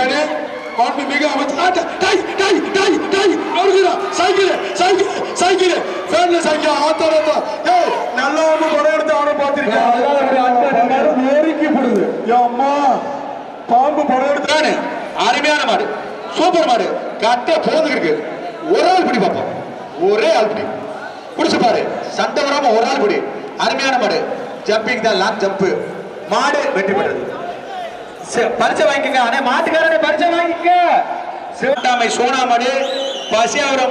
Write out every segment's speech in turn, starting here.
பேரு மாண்புமிகு அமைச்சர் ஆ, டை டை டை டை நொறுக்குறா சைக்கிள் சைக்கிள் சைக்கிள். ஃபேன்ல சைக்கிள். ஆத்தரத்தா ஏய் நல்லா வந்து படம் எடுத்து அவனை பார்த்திருக்கேன் நெருக்கி போடுது. அம்மா. பாம்பு படம் எடுத்தானு அருமையான மாடு. சூப்பர் மாடு. கட்ட போதுக்கு இருக்கு. ஒரு ஆள் பிடி பார்ப்போம் ஒரே ஆள் பிடி. புடிச்சு பாரு. சண்டை வராம ஒரு ஆள் பிடி. அருமையான மாடு. ஜம்பிங் தான் லாங் ஜம்ப் மாடு வெற்றி பெற்றது. பரிசை வாங்கிக்கங்க. அண்ணே மாட்டுக்காரனே பரிசை வாங்கிக்க சிவட்டாமை சோனா மாடு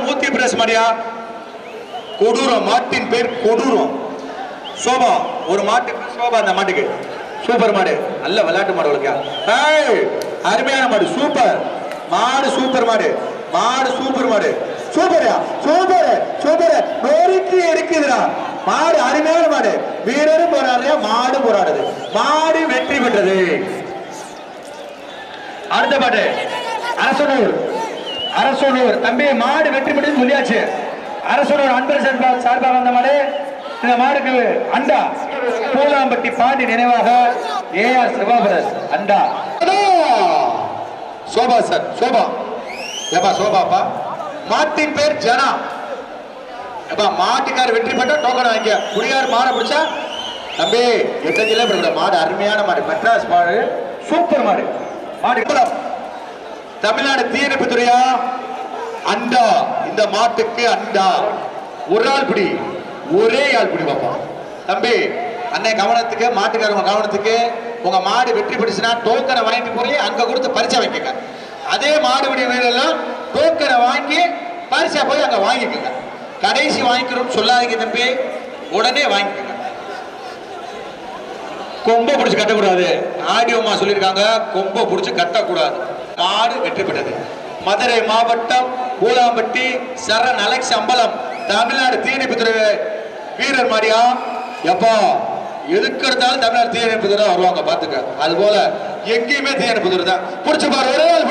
மூத்தி பிரஸ் மாடியா கொடூரம் மாட்டின் பேர் கொடூரம். சோபா ஒரு மாட்டுக்கு சோபா அந்த மாட்டுக்கு. சூப்பர் மாடு. நல்ல விளையாட்டு மாடு உனக்கு. ஏய் அருமையான மாடு சூப்பர். மாடு சூப்பர் மாடு. மாடு சூப்பர் மாடு. சூப்பரா சூப்பர். சூப்பர். நோரிக்கு எடுக்குதுடா. மாடு அருமையான மாடு. வீரரும் போராடுறியா மாடு போராடுது. மாடு வெற்றி பெற்றது. அடுத்த பாட்டு. அரசனூர். அரசனூர். தம்பி மாடு வெற்றி பெற்று சொல்லியாச்சு அரசனூர் அன்பர் சார்பா சார்பாக வந்த மாடு. இந்த மாடுக்கு அண்டா. பூலாம்பட்டி பாண்டி நினைவாக ஏ ஆர் சிவாபரஸ் அண்டா. Sofa sir sofa. ஏப்பா சோபாப்பா? மாட்டின் பேர் ஜனா. ஏப்பா மாட்டுக்கார் வெற்றி பெற்ற டோக்கன் வாங்கிக்க. குடியார் மாடை பிடிச்சா? தம்பி எட்டஞ்சில மாடு அருமையான மாடு. மெட்ராஸ் மாடு. சூப்பர் மாடு. தமிழ்நாடு தீயணைப்பு துறையா? அண்டா. இந்த மாட்டுக்கு அண்டா. ஒரு ஆள் பிடி. ஒரே ஆள் பிடி பார்ப்போம் தம்பி அன்னை கவனத்துக்கு மாட்டுக்காரங்க கவனத்துக்கு. உங்க மாடு வெற்றி பெற்றுச்சுன்னா டோக்கனை வாங்கிட்டு போய் அங்க கொடுத்து பரிசா வைக்கங்க அதே மாடுபிடி வீரெல்லாம் டோக்கனை வாங்கி பரிசா போய் அங்க வாங்கிக்கோங்க. கடைசி வாங்கிக்கிறோம்னு சொல்லாதீங்க தம்பி. உடனே வாங்கிக்கோங்க. கொம்பை பிடிச்சி கட்டக்கூடாது. ஆடியோமா சொல்லியிருக்காங்க கொம்பை பிடிச்சி கட்டக்கூடாது. மாடு வெற்றி பெற்றது. மதுரை மாவட்டம் கூலாம்பட்டி சரண் அலெக்ஸ் அம்பலம் தமிழ்நாடு தீயணைப்புத்துறை வீரர் மாதிரியா எப்பா எதுக்கு எடுத்தாலும் தமிழ்நாடு தீயணைப்புத்துறை வருவாங்க பாத்துக்க அது போல எங்கேயுமே தீயணைப்புத்துறை தான். பிடிச்ச பாரு ஒரே ஆள்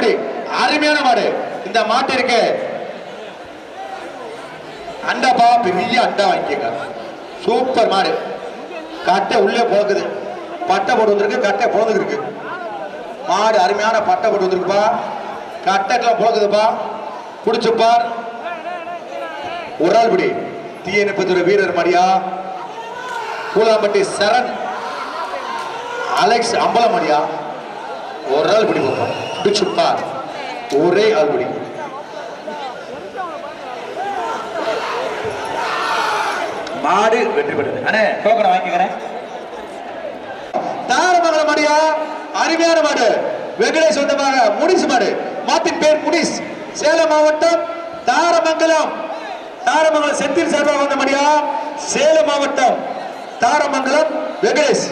அருமையான மாடு. இந்த மாட்டு இருக்கு. அண்டாப்பா பெரிய அண்டா வாங்கிக்கங்க. சூப்பர் மாடு. கட்டை உள்ளே போகுது. பட்டை போட்டு வந்திருக்கு கட்டை பிறந்துருக்கு மாடு அருமையான பட்டை போட்டு வந்திருக்குப்பா. கட்டைக்கெல்லாம் போகுதுப்பா குடிச்சுப்பார் ஒரு ஆள் பிடி தீயணைப்புத்துறை வீரர் மடியா கூலாம்பட்டி சரண். அலெக்ஸ் அம்பலமடியா ஒரு ஆள் பிடி பார்ப்போம் பிடிச்சுப்பார் ஒரே ஆள் பிடி மாடு வெற்றி பெற்றது அண்ணே டோக்கனை வாங்கிக்கிறேன். தாரமங்கலம் மாடியா அருமையான மாடு. வெங்கடேஷ் சொந்தமாக முனிஸ் மாடு. மாட்டின் பேர் முனிஸ். சேலம் மாவட்டம் தாரமங்கலம். தாரமங்கலம் செந்தில் சார்பாக வந்த மாடியா? சேலம் மாவட்டம் தாரமங்கலம் வெங்கடேஷ்.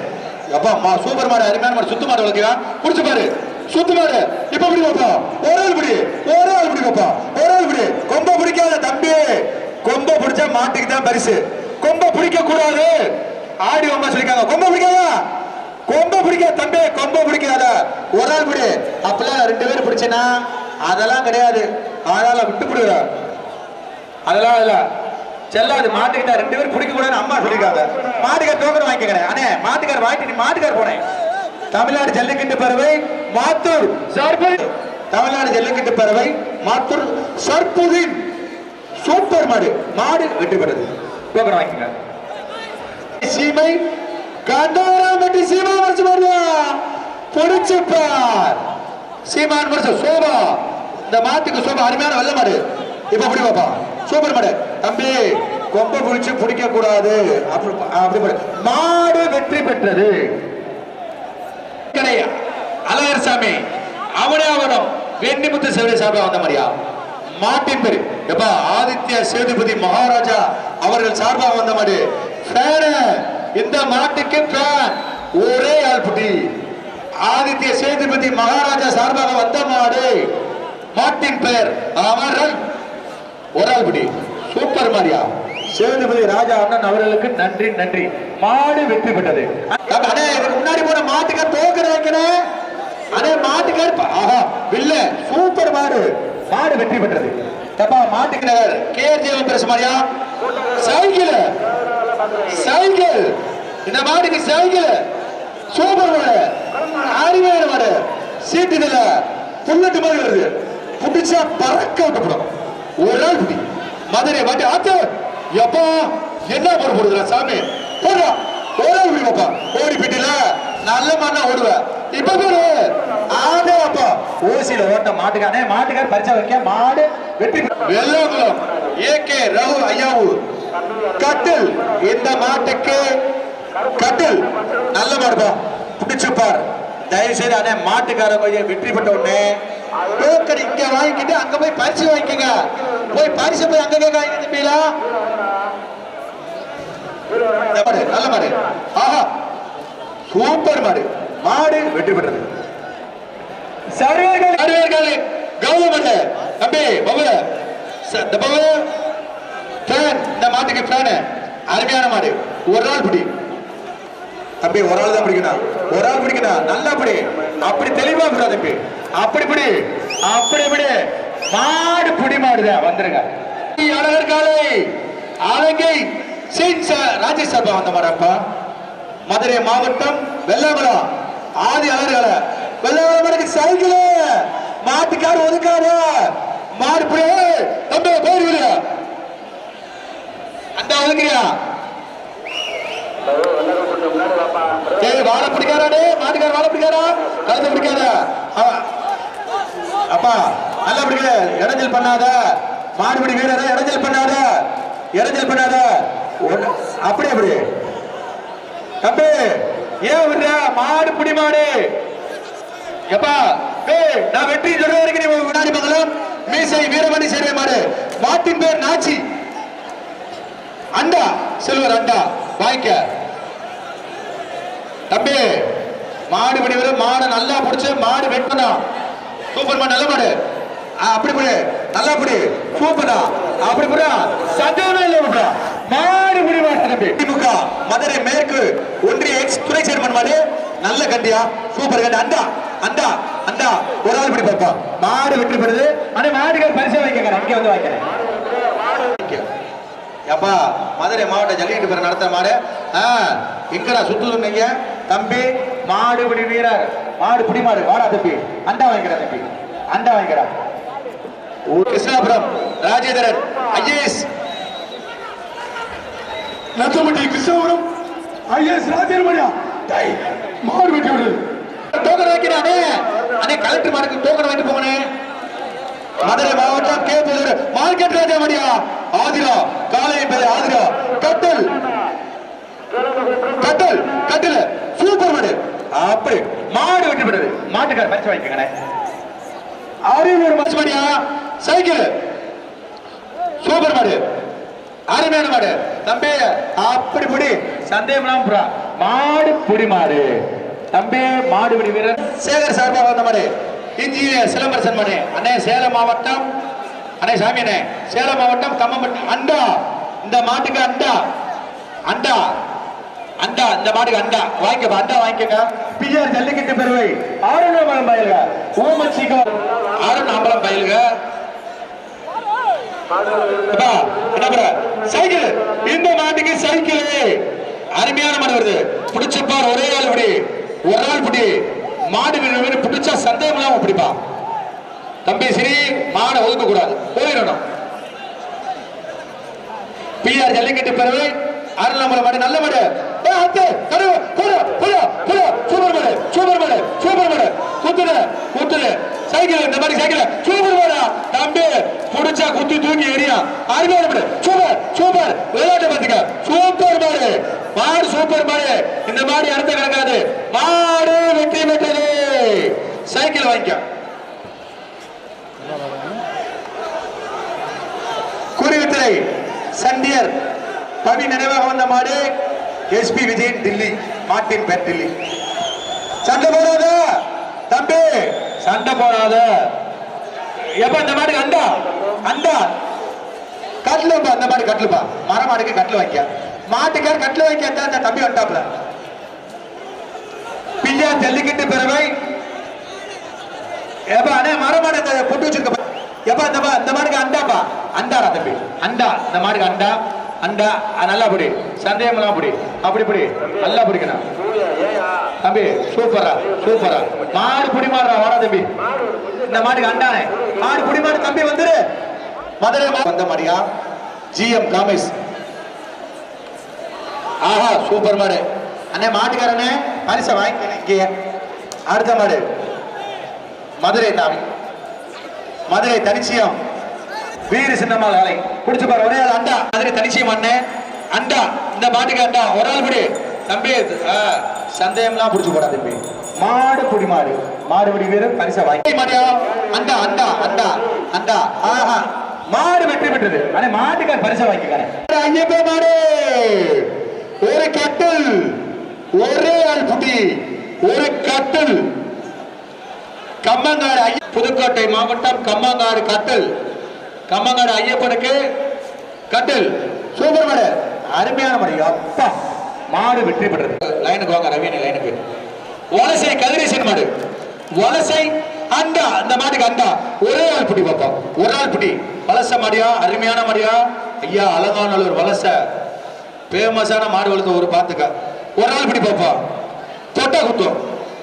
அப்பா மா சூப்பர் மாடு. அருமையான மாடு. சுத்து மாடு வளர்க்கிறா குடிச்சு பாரு. சுத்து மாடு. இப்ப பிடி பாப்பா. ஒரு ஆள் பிடி. ஒரு ஆள் பிடி பாப்பா. ஒரு ஆள் பிடி. கொம்ப பிடிக்காத தம்பி. கொம்ப பிடிச்சா மாட்டுக்கு தான் பரிசு. கொம்ப பிடிக்க கூடாது ஆடி அம்மா சொல்லிக்காங்க கொம்ப பிடிக்காதா? கொம்ப பிடிக்காத தம்பி கொம்ப பிடிக்காத. ஒரு ஆள் பிடி. அப்பெல்லாம் ரெண்டு பேரும் பிடிச்சேன்னா அதெல்லாம் கிடையாது. ஆளால விட்டு பிடிக்கிற அதெல்லாம் இல்ல. செல்லாது மாட்டுக்கிட்ட ரெண்டு பேரும் பிடிக்க கூடாதுன்னு அம்மா பிடிக்காத மாட்டுக்கார் டோக்கன் வாங்கிக்கிறேன் அண்ணே மாட்டுக்கார் வாங்கிட்டு நீ மாட்டுக்கார் போனேன் தமிழ்நாடு ஜல்லிக்கட்டு பறவை மாத்தூர் சார்பு தமிழ்நாடு ஜல்லிக்கட்டு பறவை மாத்தூர் சர்புதின் சூப்பர் மாடு. மாடு வெற்றி பெறுது டோக்கன் வாங்கிக்கங்க. சீமை கண்டவரம் வெட்டி சீமா வரைச்சு வருவா பொடிச்சு சீமான் வரைச்ச சோபா. இந்த மாத்துக்கு சோபா அருமையான வெள்ள மாடு. இப்ப எப்படி பாப்பா. சூப்பர் மாடு. தம்பி கொம்ப பிடிச்சு பிடிக்க கூடாது அப்படி அப்படி மாடு வெற்றி பெற்றது. கிடையா அழகர் சாமி அவனே அவனாவனம் வெண்ணிமுத்து சேவை சாமி வந்த மாதிரியா? மாட்டின் பேரு. எப்பா ஆதித்ய சேதுபதி மகாராஜா அவர்கள் சார்பாக வந்த மாதிரி இந்த மாட்டுக்கு ஃபேன் ஒரே ஆள்புட்டி ஆதித்ய சேதுபதி மகாராஜா சார்பாக வந்த மாடு. மாட்டின் பெயர் அமரன். ஒரு ஆள்புடி. சூப்பர் மாரியா. சேதுபதி ராஜா அண்ணன் அவர்களுக்கு நன்றி நன்றி. மாடு வெற்றி பெற்றது. முன்னாடி போன மாட்டுக்கார் தோக்கற வைக்கிறேன் அண்ணே மாட்டுக்கார் ஆஹா வில்ல. சூப்பர் மாடு. மாடு வெற்றி பெற்றது. தப்பா மாட்டுக்கிறார் கேஜிஎல் பிரஸ் மாதிரியா சைக்கிள். சைக்கிள் இந்த மாட்டுக்கு சைக்கிள் சூப்பர் மாடு அருமையான மாடு சீட்டு இதுல புல்லட்டு மாதிரி வருது. புடிச்சா பறக்க விட்டுப்படும் ஒரு நாள் புடி. மதுரை வாட்டி ஆத்து. எப்பா என்ன போட போடுதுடா சாமி? போடுறா ஒரு நாள் புடி பாப்பா. ஓடி பிட்டில நல்ல மண்ணா ஓடுவேன் இப்ப பேரு ஆதே அப்பா. ஊசியில ஓட்ட மாட்டுக்கானே மாட்டுக்கார் பரிசா வைக்க மாடு. வெற்றி வெள்ளாங்குளம். ஏ ஏகே ரகு ஐயாவூர். கட்டில் இந்த மாட்டுக்கு கட்டில். நல்ல மாடுப்பா பிடிச்சுப்பார் தயவு செய்து அண்ணே மாட்டுக்காரன் போய் வெற்றி பெற்ற உடனே டோக்கன் இங்க வாங்கிக்கிட்டு அங்க போய் பரிசு வாங்கிக்கங்க. போய் பரிசு போய் அங்க வாங்கி தம்பிங்களா நல்ல மாடு. ஆஹா. சூப்பர் மாடு. மாடு வெற்றி பெற்றது. சர்வர்கள் அறிவர்கள் கௌதம் தம்பி பபு ச- ஃபேன் இந்த மாட்டுக்கு ஃபேன் அருமையான மாடு. ஒரு நாள் பிடி. தம்பி ஒரு ஆள் தான் பிடிக்கணும் ஒரு ஆள் பிடிக்கணும் நல்லா பிடி. அப்படி தெளிவா பிடா தம்பி. அப்படி பிடி. அப்படி பிடி. மாடு புடி மாடுதான் வந்துருங்க. அழகர் காலை. அழகை சீன்ச ராஜேஷ் வந்த மாடப்பா மதுரை மாவட்டம் வெள்ளாமலம் ஆதி அழகர்கால வெள்ளாமலுக்கு சைக்கிள். மாட்டுக்கார் ஒதுக்காத மாடு பிடி தம்பி போயிருவியா அந்த ஒதுக்குறியா சரி வாழை பிடிக்காராடே மாட்டுக்கார வாழை பிடிக்காரா கழுத்தை பிடிக்காத. அவன் அப்பா நல்லா பிடிக்க இடைஞ்சல் பண்ணாத. மாடுபிடி வீரர இடைஞ்சல் பண்ணாத. இடைஞ்சல் பண்ணாத. ஒண்ணு- அப்படி அப்படி தம்பி ஏன் விடுற? மாடு பிடி மாடு. எப்பா ஏய் நான் வெற்றி சொல்ற வரைக்கும் நீ வினாடி மங்கலம் மீசை வீரமணி சேர்வை மாடு. மாட்டின் பேர் நாச்சி. அண்டா செல்வர் அண்டா வாங்கிக்க தம்பி மாடு பிடி வரும் மாடு நல்லா பிடிச்சு மாடு வெட்டனா. சூப்பர் மாடு நல்ல மாடு. அப்படி புடி நல்லா புடி. சூப்பரா அப்படி புடா சந்தேகமே இல்ல புடா மாடு புடி மாடு தம்பி. திமுக மதுரை மேற்கு ஒன்றிய எக்ஸ் துணை சேர்மன் மாடு. நல்ல கண்டியா சூப்பர் கண்டி. அண்டா அண்டா அண்டா. ஒரு ஆள் பிடி பாப்பா மாடு வெற்றி பெறுது. அண்ணே மாடுகள் பரிசு வைக்கிறேன் அங்கே வந்து வைக்கிறேன் எப்பா மதுரை மாவட்ட ஜல்லிக்கட்டு பேர் நடத்துற மாடு. ஆ, எங்கடா சுத்து நீங்க தம்பி மாடு பிடி வீரர். மாடு புடி மாடு. வாடா தம்பி. அண்டா வாங்கிக்கிறா தம்பி. அண்டா வாங்கிக்கிறா. கிருஷ்ணாபுரம் ராஜேந்திரன் ஐஏஎஸ். நத்தமட்டி கிருஷ்ணபுரம் ஐஎஸ் ராஜேந்திரமணியா? டேய் மாடு வெட்டி விடுது டோக்கன் வைக்கிறானே அண்ணே கலெக்டர் மார்க்கு டோக்கன் வாங்கிட்டு போங்கண்ணே. மதுரை மாவட்டம் கேப்பூர் மார்க்கெட் ராஜா மணியா ஆதிரா காலை பேர் ஆதிரா. கட்டல். கட்டல் கட்டல. சூப்பர் மாடு. அப்படி. மாடு வெட்டி விடுது மாட்டுக்கார பரிசை வாங்கிக்கங்கண்ணே அரியலூர் மாடு மாடியா சைக்கிள். சூப்பர் மாடு. அருமையான மாடு. தம்பி அப்படி முடி சந்தேகம் புறா. மாடு புடி மாடு. தம்பி மாடு பிடி வீரர். சேகர் சார்பாக வந்த மாடு. இன்ஜினியர் சிலம்பரசன் மாடு அண்ணே சேலம் மாவட்டம் அண்ணே சாமி அண்ணே சேலம் மாவட்டம் கம்மம்பட்டி அண்டா இந்த மாட்டுக்கு அண்டா அண்டா அண்டா இந்த மாட்டுக்கு அண்டா வாங்கிக்க அண்டா வாங்கிக்கங்க. பிஆர் ஜல்லிக்கட்டு பெருவை ஆரணமலம் பயில்க ஊமச்சிக்கம் அருண் அம்பலம் பண்ற? சைக்கிள். இந்த மாட்டுக்கு சைக்கிள். அருமையான மாடு வருது. பிடிச்சப்பார் ஒரே ஆள் பிடி ஒரு ஆள் பிடி மாடு வீடு வீடு பிடிச்சா சந்தேகம் இல்லாம பிடிப்பா. தம்பி சரி மாடை ஒதுக்க கூடாது. போயிடணும். பிஆர் ஜல்லிக்கட்டு பெருவை அருணாமலை மாடு நல்ல மாடு. ஏய், அத்து, கருவு, புடு, புடு, புடு. சூப்பர் மாடு சூப்பர் மாடு சூப்பர் மாடு. குத்துடு குத்துடு. சைக்கிள் இந்த மாதிரி சைக்கிள். சூப்பர் போடா தம்பி புடிச்சா குத்தி தூக்கி எரியா அருமையான சூப்பர் சூப்பர். விளையாட்டு பாத்துக்க சூப்பர் மாடு மாடு சூப்பர் மாடு இந்த மாடு அடுத்த கிடக்காது மாடு வெற்றி பெற்றது. சைக்கிள் வாங்கிக்க. குருவித்துறை சண்டியர். பவி நினைவாக வந்த மாடு எஸ்பி விஜயன் டில்லி மாட்டின் பேர் டில்லி சண்டை போடாத. தம்பி சண்டை போடாத. எப்ப இந்த மாட்டுக்கு அண்டா அண்டா கட்லுப்பா அந்த மாடு கட்லுப்பா மர மாடுக்கு கட்லு வைக்க. மாட்டுக்கார் கட்லு வைக்க அந்த அந்த தம்பி வந்தாப்ல பிள்ளையா ஜல்லிக்கட்டு பிறவை. ஏப்பா அண்ணே மரமாடு இந்த பொட்டு வச்சிருக்க பா. ஏப்பா இந்த மா- இந்த மாடுக்கு அண்டாப்பா? அண்டாடா தம்பி. அண்டா. இந்த மாடுக்கு அண்டா. அண்டா. நல்லா பிடி. சந்தேகம்லாம் புடி பிடி. அப்படி பிடி. நல்லா பிடிக்கணும். தம்பி சூப்பரா சூப்பரா மாடு புடி மாடுறா வாடா தம்பி. இந்த மாட்டுக்கு அண்டானே. மாடு புடி மாடு தம்பி வந்துரு. மதுரை வந்த மாதிரியா ஜிஎம் காமேஷ் ஆஹா சூப்பர் மாடு. அண்ணே மாட்டுக்காரனே பரிசை வாங்கிக்கணும் அடுத்த மாடு. மதுரை தாமி மதுரை தனிச்சியம். வீர சின்னம்மாள் வேலை. குடிச்சு பாரு ஒரே அண்டா. மதுரை தனிச்சியம் அண்ணே. அண்டா இந்த மாட்டுக்கு அண்டா. ஒரு ஆள் முடி தம்பி ஆ, சந்தேகம்லாம் புடிச்சு போடா தம்பி மாடு புடி மாடு. மாடு புடி வீரர் பரிசை வாங்கி மாடியா அண்டா அண்டா அண்டா அண்டா ஆஹா. மாடு வெற்றி பெற்றது. அண்ணே மாட்டுக்கார் பரிசை வாங்கிக்கிறேன் ஐயப்ப மாடு. ஒரு கட்டில் ஒரே ஆள் புட்டி ஒரு கட்டில். கம்மங்காடு ஐய- புதுக்கோட்டை மாவட்டம் கம்மங்காடு கட்டில். கம்மங்காடு ஐயப்பனுக்கு கட்டில். சூப்பர் மாடு. அருமையான மாடு. அப்பா மாடு வெற்றி பெற்றது. லைனுக்கு வாங்க ரவினி லைனுக்கு. வலசை கதிரேசன் மாடு. வலசை அண்டா. அந்த மாட்டுக்கு அண்டா. ஒரே ஆள் புடி பார்ப்போம். ஒரு ஆள் புடி. வலச மாடியா? அருமையான மாடியா? ஐயா அலங்காநல்லூர் வலச. ஃபேமஸான மாடு வளர்த்த ஒரு பார்த்துக்க. ஒரு ஆள் பிடி பார்ப்போம். தொட்டா குத்தும்.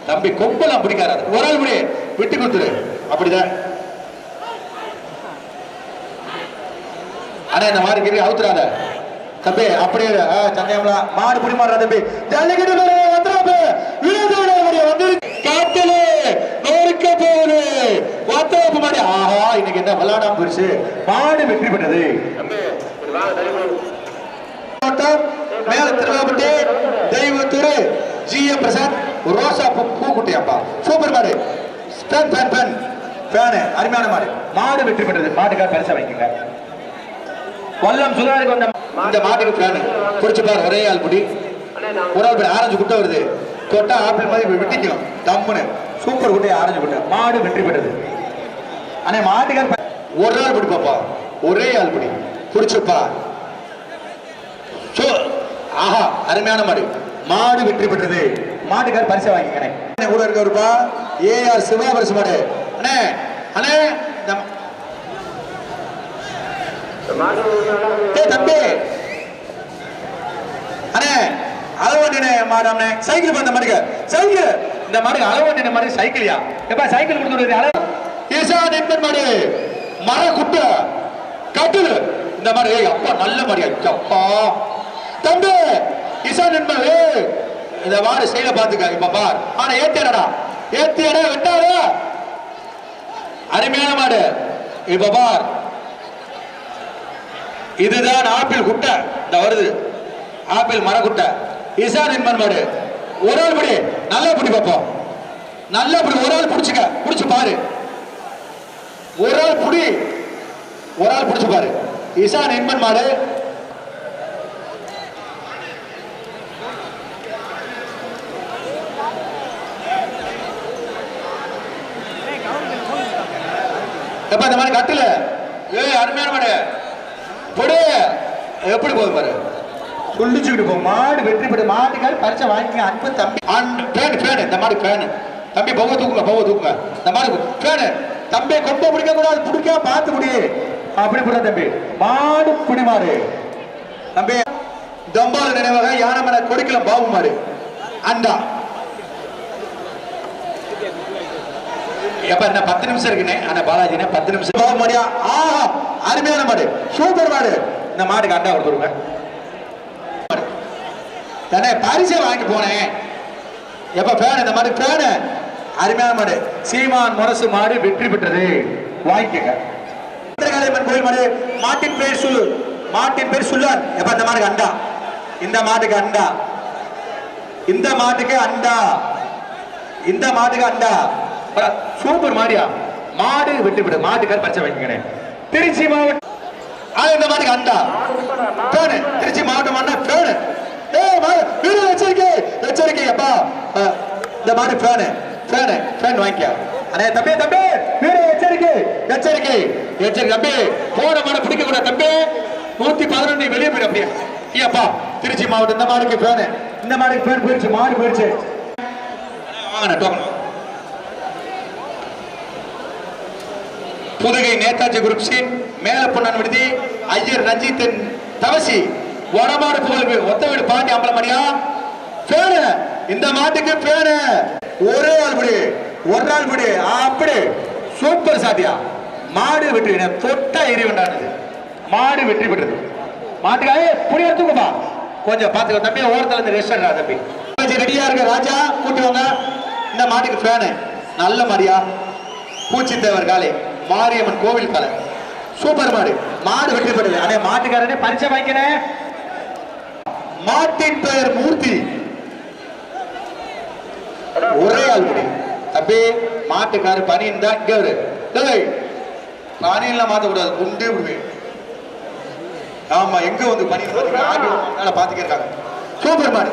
தம்பி கொம்பெல்லாம் பிடிக்காது. ஒரு ஆள் பிடி. விட்டு கொடுத்துரு. அப்படிதான். ஆனா இந்த மாடு கிரி அவுத்துறாத. தம்பி அப்படியே ஆ, சந்தேகம்லாம் மாடு புடி மாடுறா தம்பி. ஜல்லிக்கட்டு மேலே வந்துடாப்ப வீரத்தோட வரைய வந்து காட்டலு நோருக்க போகுது. வத்தோப்பு மாடி. ஆஹா இன்னைக்கு என்ன விளையாடாம போயிருச்சு. மாடு வெற்றி பெற்றது. மேல திருவாபட்டி தெய்வத்தூர் ஜி எம் பிரசாத் ரோசா பூ பூக்குட்டியாப்பா. சூப்பர் மாடு. பென் பென் பென் ஃபேனு அருமையான மாடு. மாடு வெற்றி பெற்றது. மாட்டுக்கார் பரிசை வாங்கிக்கங்க. கொல்லம் சுதாரிக்கு வந்த இந்த மாட்டுக்கு ஃபேனு குடிச்சு பாரு ஒரே ஆள் முடி. ஒரு ஆள் ஆரஞ்சு குட்டை வருது. தொட்டா ஆப்பிள் மாதிரி வெட்டிக்கும் தம்முன்னு. சூப்பர் குட்டை ஆரஞ்சு குட்டை. மாடு வெற்றி பெற்றது. அண்ணே மாட்டுக்கார் ஒரு ஆள் பிடி பாப்பா. ஒரே ஆள் பிடி குடிச்சுப்பா சோ ஆஹா அருமையான மாடு. மாடு வெற்றி பெற்றது. மாட்டுக்கார் பரிசை வாங்கிக்கணே அண்ணே கூட ஆர் ஏஆர் சிவாபரசு மாடு. அண்ணே அண்ணே. இந்த ம- டேய் தம்பி. அண்ணே அளவண்டினே மாடு சைக்கிள் பண்ண மாடுங்க சைக்கிள் இந்த மாடு அளவு மாடு சைக்கிளியா எப்ப சைக்கிள் கொடுத்துருது அளவு? ஈசா நெப்பன் மாடு. மர குட்ட. கட்டில். இந்த மாதிரி ஏய் அப்பா நல்ல மாடியா அப்பா. தம்பி ஈசா நெப்பன் ஏய் இந்த மாடு செயல பாத்துக்க இப்ப பார். ஆனா ஏத்தியடா? ஏத்தியடா வெட்டாரு அருமையான மாடு. இப்ப பார். இதுதான் ஆப்பிள் குட்டை. இந்த வருது. ஆப்பிள் மர குட்டை. இசா நின்மன் மாடு. ஒரு ஆள் பிடி. நல்லா பிடி பார்ப்போம் நல்லா பிடி. ஒரு ஆள் பிடிச்சுக்க. பிடிச்சு பாரு. ஒரு ஆள் பிடி. ஒரு ஆள் பிடிச்சு பாரு. இசா நின்மன் மாடு. எப்ப இந்த மாதிரி கட்டுல? ஏய் அருமையான மாடு. பொடு. எப்படி போகுது பாரு? சொல்லிச்சுக்கிட்டு போ. மாடு வெற்றி பெற்று மாட்டுக்கார் பரிசை வாங்கிக்க அன்பு தம்பி. அண்ட் ஃபேன் ஃபேன் இந்த மாடு ஃபேன் தம்பி பொங்க தூக்குங்க பொங்க தூக்குங்க. இந்த மாடு ஃபேன் தம்பி கொம்ப பிடிக்க கூடாது பிடிக்க பார்த்து முடி. அப்படி போட தம்பி. மாடு புடி மாடு தம்பி தம்பால நினைவாக யானமலை கொடுக்கலாம் பாபு மாடு. அண்டா. எப்ப என்ன பத்து நிமிஷம் இருக்குண்ணே ஆனா பாலாஜினே பத்து நிமிஷம். பாபு மாடியா? ஆஹா. அருமையான மாடு. சூப்பர் மாடு. இந்த மாட்டுக்கு அண்டா கொடுத்துருங்க தானே பரிசை வாங்கிட்டு போனேன். எப்ப பேன இந்த மாடு பேன அருமையான மாடு. சீமான் முரசு மாடு வெற்றி பெற்றது. வாங்கிக்கங்க. கோயில் மாடு. மாட்டின் பேர் சொல்லு. மாட்டின் பேர் சுல்லான். எப்ப இந்த மாட்டுக்கு அண்டா இந்த மாட்டுக்கு அண்டா இந்த மாட்டுக்கு அண்டா? இந்த மாட்டுக்கு அண்டா? சூப்பர் மாடியா? மாடு வெட்டி விடு மாட்டுக்கார் பச்சை வைக்கிறேன் திருச்சி மாவட்டம் ஆ இந்த மாதிரி அண்டா பேனு திருச்சி மாவட்டம் அண்ணா பேனு ஏய் மா- வீடு எச்சரிக்கை. எச்சரிக்கை அப்பா. ஆ, இந்த மாதிரி பேனு பேனு பேன் வாங்கிக்க. அண்ணே தம்பி தம்பி. வீடு எச்சரிக்கை. எச்சரிக்கை. எச்சரிக்கை தம்பி. போன மாடை பிடிக்க கூடாது தம்பி. நூத்தி பதினொன்று வெளியே போயிடு அப்படியே. ஏப்பா திருச்சி மாவட்டம் இந்த மாடுக்கு பேனு இந்த மாடுக்கு பேர் போயிடுச்சு மாடு போயிடுச்சு வாங்கண்ணே டோக்கன் புதுகை நேதாஜி குரூப் சீன் மேலப்பொன்னான் விடுதி ஐயர் ரஞ்சித்தின் தவசி வடமாடு புகழ்வு ஒத்த வீடு பாண்டி அம்பலமணியா? பேரு இந்த மாட்டுக்கு பேரு ஒரே ஆள் விடு ஒரு நாள் விடு. அப்படி. சூப்பர் சாத்தியா. மாடு வெற்றி பெற்றது. தொட்டா எரி மாடு வெற்றி பெற்றது. மாட்டுக்காக புரிய எடுத்துக்கப்பா கொஞ்சம் பாத்துக்கோ தம்பி ஓரத்துல இருந்து ரெஸ்ட் தம்பி. கொஞ்சம் ரெடியா இருக்க ராஜா கூட்டி வாங்க. இந்த மாட்டுக்கு ஃபேனு நல்ல மாடியா. பூச்சி தேவர் காலே மாரியம்மன் கோவில் தலை. சூப்பர் மாடு. மாடு வெற்றி பெறுது அதே மாட்டுக்காரனே பரிச்சை வாங்கிக்கிறேன் மாட்டின் பெயர் மூர்த்தி. ஒரே ஆள் முடியும் தம்பி மாட்டுக்காரு பனி இருந்தா இங்க ஒரு டேய் பனியெல்லாம் மாத்த கூடாது. குண்டே விடுவேன் ஆமா எங்க வந்து பனி ஆடி பாத்துக்க இருக்காங்க. சூப்பர் மாடு.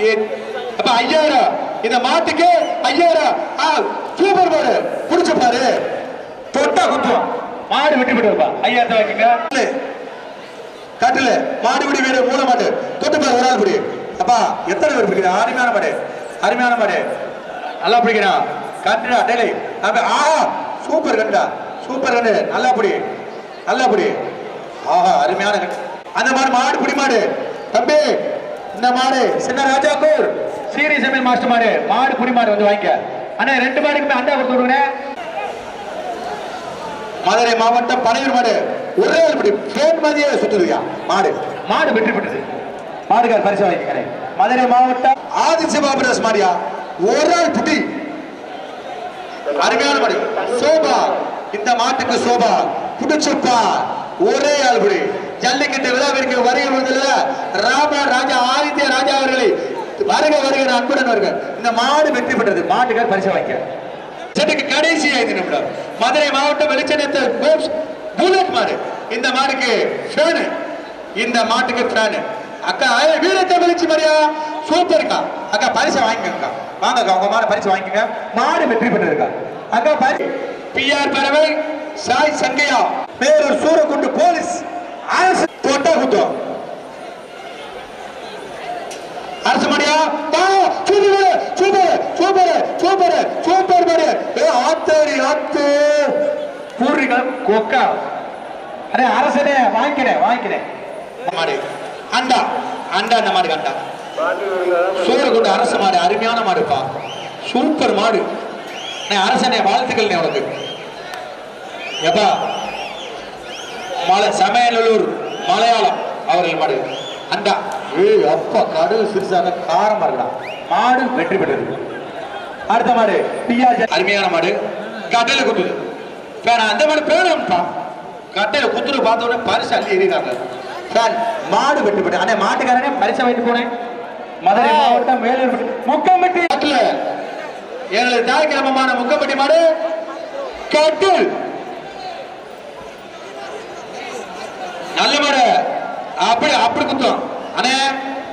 ஏ- அப்ப ஐயாயிரம். இந்த மாட்டுக்கு ஐயாயிரம் ஆ, சூப்பர் மாடு புடிச்ச பாரு. தொட்டா குத்துவோம் மாடு வெற்றி பெற்றதுப்பா ஐயாயிரத்தை வாங்கிங்க கட்டிலு. கட்டிலு. மாடுபிடி வீடு மூல மாடு தொட்டு பாரு ஒரு ஆள் பிடி. அப்பா எத்தனை பேர் பிடிக்கிறா அருமையான மாடு. அருமையான மாடு. நல்லா பிடிக்கிறான். கட்டுடா டேலி அப்ப ஆஹா சூப்பர் கண்டா சூப்பர் கண்டு நல்லா பிடி. நல்லா பிடி. ஆஹா அருமையான கண்டு அந்த மாடு மாடு பிடி மாடு. தம்பி இந்த மாடு சின்ன ராஜாக்கூர் சீரியஸ் எம்எல் மாஸ்டர் மாடு மாடு புடி மாடு வந்து வாங்கிக்க. அண்ணா ரெண்டு மாடுக்குமே அண்டா கொடுத்து விடுங்க மதுரை மாவட்டம் பனையூர் மாடு. ஒரே ஆள் பிடி பேன் மாதிரியே சுத்துதுயா மாடு. மாடு வெற்றி பெற்றது. மாடுகார் பரிசு வாங்கிக்கிறேன் மதுரை மாவட்டம் ஆதித்ய பிரதர்ஸ் மாடியா? ஒரு ஆள் புட்டி. அருமையான மாடு. சோபா. இந்த மாட்டுக்கு சோபா. புடிச்சுப்பா. ஒரே ஆள் புடி. ஜல்லிக்கட்டு விழாவிற்கு வருகை வந்ததுல ராம ராஜா ஆதித்ய ராஜா அவர்களை வருக வருகிற அன்புடன் வருக. இந்த மாடு வெற்றி பெற்றது. மாட்டுக்கார் பரிசு வாங்கிக்க. செட்டுக்கு கடைசி ஐந்து நிமிடம். மதுரை மாவட்டம் வெளிச்சனத்தில் புல்லட் மாடு. இந்த மாடுக்கு ஃபேனு இந்த மாட்டுக்கு ஃபேனு அக்கா ஏய், வீரத்தை வெளிச்சு மாதிரியா சூப்பர்க்கா அக்கா. பரிசை வாங்கிக்கோங்க வாங்கக்கா உங்க மாடு பரிசு வாங்கிக்கோங்க. மாடு வெற்றி பெற்றிருக்கா. அக்கா பரி பிஆர் பறவை சாய் சங்கையா. பேரூர் சூரக்குண்டு போலீஸ். அரசு தொட்டா குத்தம். அரசு மாடியா பா super super super super super மாடி ஏ ஆத்தேரி ஆத்து. பூர்வீகம் கொக்கா. அண்ணே அரசனே வாங்கிக்கிறேன் வாங்கிக்கிறேன் மாடு. அண்டா அண்டா அந்த மாடு அண்டா சூரக்குண்டு அரசு மாடு அருமையான மாடுப்பா சூப்பர் மாடு. அரசனே வாழ்த்துக்கள் உனக்கு. எப்பா? மலை சமையலூர் மலையாளம் அவர்கள் மாடு. அண்டா. ஏய் அப்பா கடல் சிறுசாக காரமா இருக்கடா. மாடு வெற்றி பெற்றது. அடுத்த மாடு பிஆர் அருமையான மாடு. கட்டையில குத்துது. ஃபேன் அந்த மாடு பேணும்ப்பா கட்டையில குத்துரு பார்த்த உடனே பரிசு அள்ளி எறிகிறாங்க. ஃபேன் மாடு வெட்டி போட்டு அண்ணே மாட்டுக்காரனே பரிசை வாங்கிட்டு போனேன். மதுரை மாவட்டம் வேலூர் முக்கம்பட்டி. எங்களது தாய் கிராமமான முக்கப்பட்டி மாடு. கட்டில். நல்ல மாடு. அப்படி அப்படி குத்தம். அண்ணே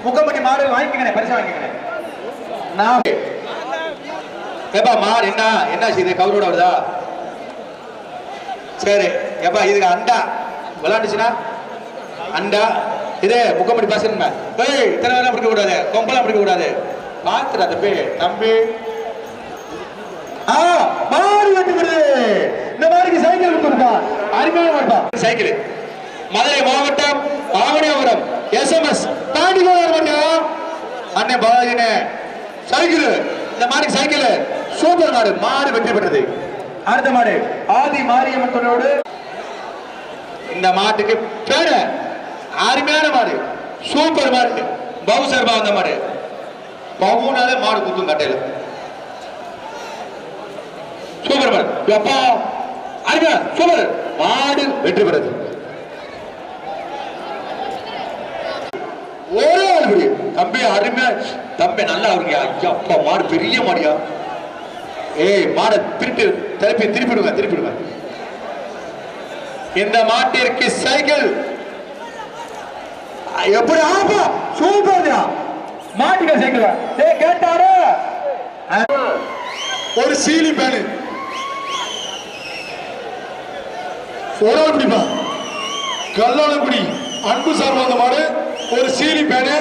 முக்கம்பட்டி மாடு வாங்கிக்கங்க பரிசு வாங்கிக்கங்க நான் ஏப்பா மாடு என்ன என்ன செய்யுது கவுரோட வருதா? சரி ஏப்பா இதுக்கு அண்டா. விளாண்டுச்சுன்னா அண்டா. இது முக்கம்படி பசங்க. ஏய் இத்தனை வேலை பிடிக்க கூடாது கொம்பலாம் பிடிக்க கூடாது பார்த்துடா தம்பி. தம்பி. ஆ மாடு வந்து இந்த மாடுக்கு சைக்கிள் கொடுத்துருக்கா. அருமையான மாடுப்பா. சைக்கிள். மதுரை மாவட்டம் பாவனேபுரம் எஸ் எம் எஸ் தாண்டி மாட்டியா? அண்ணன் பாலாஜினே. சைக்கிள். இந்த மாடுக்கு சைக்கிள். சூப்பர் மாடு. மாடு வெற்றி பெற்றது. அடுத்த மாடு. ஆதி மாரியம்மன் துணையோடு இந்த மாட்டுக்கு பேர. அருமையான மாடு. சூப்பர் மாடு. பவுசர் அந்த மாடு. பவுனாலே மாடு குத்தும் கட்டையில. சூப்பர் மாடு. எப்பா? அருமையா சூப்பர். மாடு வெற்றி பெறுது ஒரே ஆள் தம்பி அருமையா தம்பி நல்லா இருக்கியா ஐயா அப்பா மாடு பெரிய மாடியா? ஏய் மாடை திருப்பி திருப்பி திருப்பிடுங்க திருப்பிடுங்க இந்த மாட்டிற்கு சைக்கிள். எப்படி ஆபா சூப்பர்யா மாட்டுக்க சைக்கிள் ஏய் கேட்டாரு ஒரு சீலி பேனு. ஒரு ஆள் பிடிப்பா கல்லாளக்குடி அன்பு சார்பு அந்த மாடு ஒரு சீலி பேனு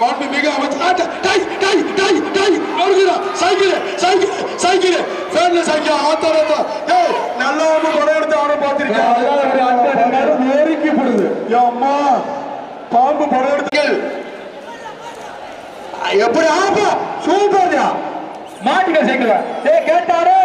மாண்பு மிக அமைச்சர் டாய் டாய் டாய் டாய் அவருக்குறா சைக்கிள் சைக்கிள் சைக்கிள். ஃபேன்ல சைக்கிள் ஆத்தாரத்தா ஏய் நல்லா வந்து படம் எடுத்து அவனை பார்த்திருக்கேன் நெருக்கி போடுது அம்மா பாம்பு படம் எடுத்து எப்படி ஆப்பா சூப்பர் மாட்டுக்க சைக்கிள் ஏ கேட்டாரு.